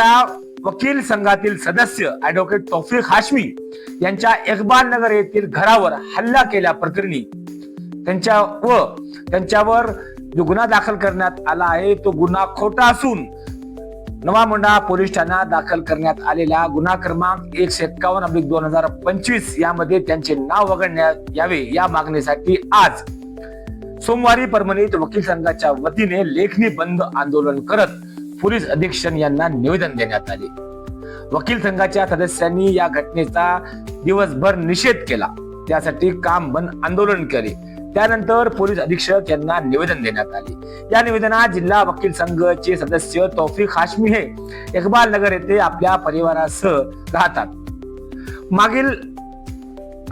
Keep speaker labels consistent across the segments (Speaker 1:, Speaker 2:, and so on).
Speaker 1: जिल्हा वकील संघातील सदस्य ऍडव्होकेट तौफिक हाशमी यांच्या इकबाल नगर येथील घरावर हल्ला केल्या प्रकरणी त्यांच्या व त्यांच्यावर जो गुन्हा दाखल करण्यात आला आहे. तो गुन्हा खोटा असून नवा मुंडा पोलीस ठाण्यात दाखल करण्यात आलेला गुन्हा क्रमांक एकशे एक्कावन्न अब्लिक दोन हजार पंचवीस यामध्ये त्यांचे नाव वगळण्यात यावे या मागणीसाठी आज सोमवारी परभणीत वकील संघाच्या वतीने लेखनी बंद आंदोलन करत पोलीस अधीक्षक यांना निवेदन देण्यात आले. वकील संघाच्या सदस्यांनी या घटनेचा दिवसभर निषेध केला. त्यासाठी काम बंद आंदोलन केले. त्यानंतर पोलीस अधीक्षक यांना निवेदन देण्यात आले. या निवेदनात जिल्हा वकील संघचे सदस्य तौफिक हाशमी हे. इकबाल नगर येथे आपल्या परिवारासह राहतात. मागील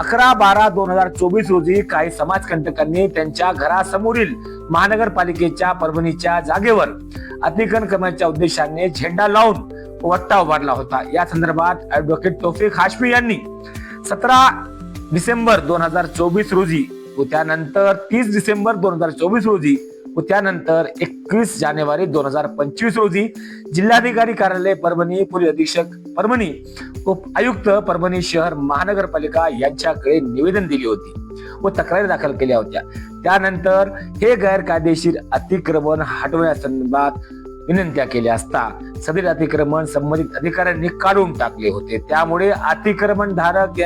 Speaker 1: अकरा बारा दोन हजार चोवीस रोजी काही समाजकंटकांनी त्यांच्या घरासमोरील महानगरपालिकेच्या परभणीच्या जागेवर अतिक्रमण करण्याच्या उद्देशाने झेंडा लावून वट्टा उभारला होता. या संदर्भात ऍडव्होकेट तोफिक हाशमी यांनी सतरा डिसेंबर दोन हजार चोवीस रोजी व त्यानंतर तीस डिसेंबर दोन हजार चोवीस रोजी व त्यानंतर एकवीस जानेवारी दोन हजार पंचवीस रोजी जिल्हाधिकारी कार्यालय परभणी पोलीस अधीक्षक परभणी उप आयुक्त परभणी शहर महानगरपालिका यांच्याकडे निवेदन दिली होती व तक्रारी दाखल केल्या होत्या. त्यानंतर हे गैरकायदेशीर अतिक्रमण हटवण्यासंदर्भात विनंत्या केल्या असता सदर अतिक्रमण संबंधित अधिकाऱ्यांनी काढून टाकले होते. त्यामुळे अतिक्रमण धारक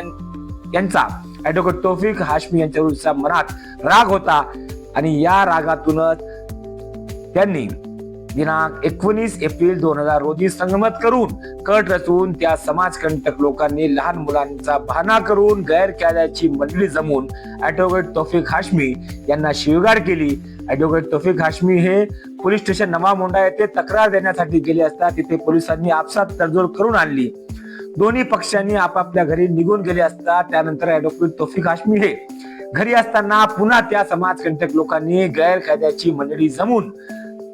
Speaker 1: यांचा ऍडव्होकेट तोफिक हाशमी यांच्या मनात राग होता. आणि या रागातूनच त्यांनी दिनांक एकोणीस एप्रिल दोन हजार रोजी संगमत करून कट रचून त्या समाजकंटक लोकांनी लहान मुलांचा बहाणा करून गैरकायद्याची मंडळी जमून ऍडव्होकेट तोफिक हाशमी यांना शिवगार केली. ऍडव्होकेट तोफिक हाशमी हे पोलीस स्टेशन नवामोंडा येथे तक्रार देण्यासाठी गेले असता तिथे पोलिसांनी आपसात तडजोड करून आणली. दोन्ही पक्षांनी आपापल्या घरी निघून गेले असता त्यानंतर ऍडव्होकेट तोफिक हाशमी हे घरी असताना पुन्हा त्या समाजकंटक लोकांनी गैरकायद्याची मंडळी जमून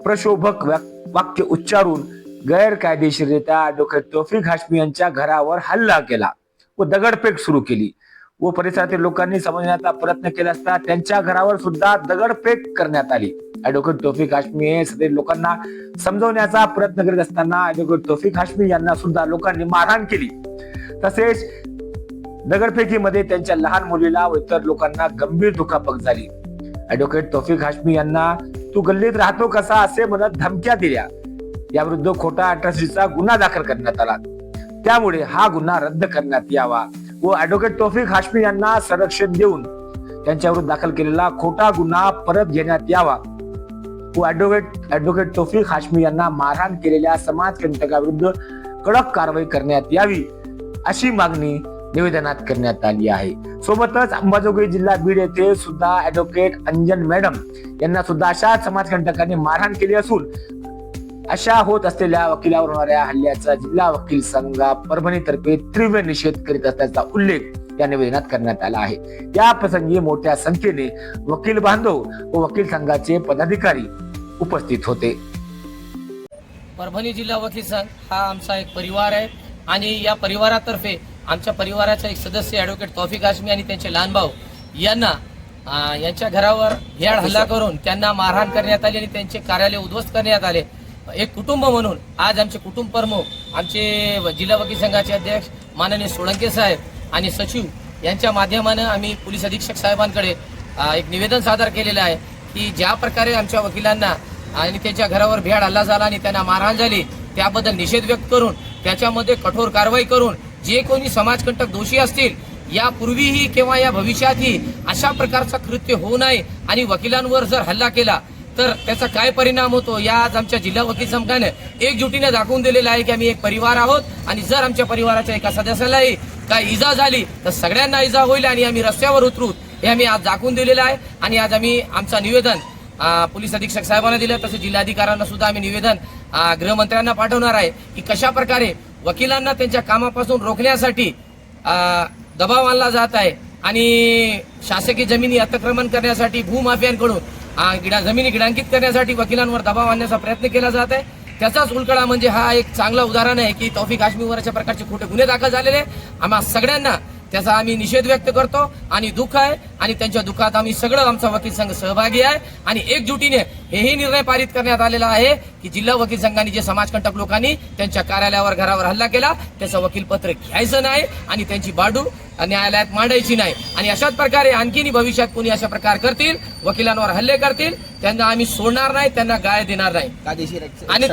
Speaker 1: प्रशोभक वाक्य उच्चारून गैरकायदेशीररित्या ऍडव्होकेट तौफिक हाशमी यांच्या घरावर हल्ला केला व दगडफेक सुरू केली. व परिसरातील लोकांनी समजण्याचा प्रयत्न केला असता त्यांच्या घरावर सुद्धा दगडफेक करण्यात आली. ऍडव्होकेट तोफिक हाशमी हे सदैव लोकांना समजवण्याचा प्रयत्न करीत असताना ऍडव्होकेट तोफिक हाशमी यांना सुद्धा लोकांनी मारहाण केली. तसेच दगडफेकीमध्ये त्यांच्या लहान मुलीला व इतर लोकांना गंभीर दुखापत झाली. ऍडव्होकेट तौफिक हाशमी यांना तू गल्लीत राहतो कसा? असे म्हणत धमक्या दिल्या. याविरुद्ध खोटा अट्रॉसिटीचा गुन्हा दाखल करण्यात आला. त्यामुळे हा गुन्हा रद्द करण्यात यावा व ऍडव्होकेट तौफिक हाशमी यांना संरक्षण देऊन त्यांच्यावर दाखल केलेला खोटा गुन्हा परत घेण्यात यावा. व ऍडव्होकेट ऍडव्होकेट तौफिक हाशमी यांना मारहाण केलेल्या समाजकंटकाविरुद्ध कडक कारवाई करण्यात यावी अशी मागणी निवेदनात करण्यात आली आहे. सोबतच अंबाजोगाई जिल्हा बीड येथे सुद्धा ऍडव्होकेट अंजन मॅडम यांना सुद्धा अशा समाजकंटकांनी मारहाण केली असून अशा होत असलेल्या वकिलावर होणाऱ्या हल्ल्याचा जिल्हा वकील संघा परभणीतर्फे तीव्र निषेध करीत असल्याचा उल्लेख या निवेदनात करण्यात आला आहे. या प्रसंगी मोठ्या संख्येने वकील बांधव व वकील संघाचे पदाधिकारी उपस्थित होते.
Speaker 2: परभणी जिल्हा वकील संघ हा आमचा एक परिवार आहे आणि या परिवारातर्फे आमच्या परिवाराचा एक सदस्य ॲडव्होकेट तौफिक आशमी आणि त्यांचे लहान भाऊ यांना यांच्या घरावर भ्याड हल्ला करून त्यांना मारहाण करण्यात आली आणि त्यांचे कार्यालय उद्ध्वस्त करण्यात आले. एक कुटुंब म्हणून आज आमचे कुटुंब प्रमुख आमचे जिल्हा वकील संघाचे अध्यक्ष माननीय सोळंके साहेब आणि सचिव यांच्या माध्यमानं आम्ही पोलीस अधीक्षक साहेबांकडे एक निवेदन सादर केलेलं आहे की ज्या प्रकारे आमच्या वकिलांना आणि त्यांच्या घरावर भ्याड हल्ला झाला आणि त्यांना मारहाण झाली त्याबद्दल निषेध व्यक्त करून त्याच्यामध्ये कठोर कारवाई करून जे कोणी समाजकंटक दोषी असतील यापूर्वीही किंवा या भविष्यातही अशा प्रकारचा कृत्य होऊ नये आणि वकिलांवर जर हल्ला केला तर त्याचा काय परिणाम होतो? या आज आमच्या जिल्हा वकील संघाने एकजुटीने दाखवून दिलेलं आहे की आम्ही एक परिवार आहोत आणि जर आमच्या परिवाराच्या एका सदस्यालाही काय इजा झाली तर सगळ्यांना इजा होईल आणि आम्ही रस्त्यावर उतरू. हे आम्ही आज दाखवून दिलेलं आहे आणि आज आम्ही आमचं निवेदन पोलीस अधीक्षक साहेबांना दिलं तसेच जिल्हाधिकाऱ्यांना सुद्धा आम्ही निवेदन गृहमंत्र्यांना पाठवणार आहे की कशा प्रकारे वकिलांना त्यांच्या कामापासून रोखण्यासाठी दबाव आणला जात आहे आणि शासकीय जमिनी अतिक्रमण करण्यासाठी भूमाफियांकडून गिडा जमिनी गिडांकित करण्यासाठी वकिलांवर दबाव आणण्याचा प्रयत्न केला जात आहे त्याचाच उलकडा म्हणजे हा एक चांगला उदाहरण आहे की तौफिक काश्मीरवर अशा प्रकारचे खोटे गुन्हे दाखल झालेले आहे. आम्हा सगळ्यांना त्याचा आम्ही निषेध व्यक्त करतो आणि दुःख आहे आणि त्यांच्या दुःखात आम्ही सगळं आमचा वकील संघ सहभागी आहे आणि एकजुटीने हेही निर्णय पारित करण्यात आलेला आहे की जिल्हा वकील संघाने जे समाजकंटक लोकांनी त्यांच्या कार्यालयावर घरावर हल्ला केला त्याचं वकीलपत्र घ्यायचं नाही आणि त्यांची बाडू न्यायालयात मांडायची नाही. आणि अशाच प्रकारे आणखीनही भविष्यात कोणी अशा प्रकार करतील वकिलांवर हल्ले करतील त्यांना आम्ही सोडणार नाही त्यांना गाळ देणार नाही.
Speaker 3: कायदेशीर
Speaker 2: आणि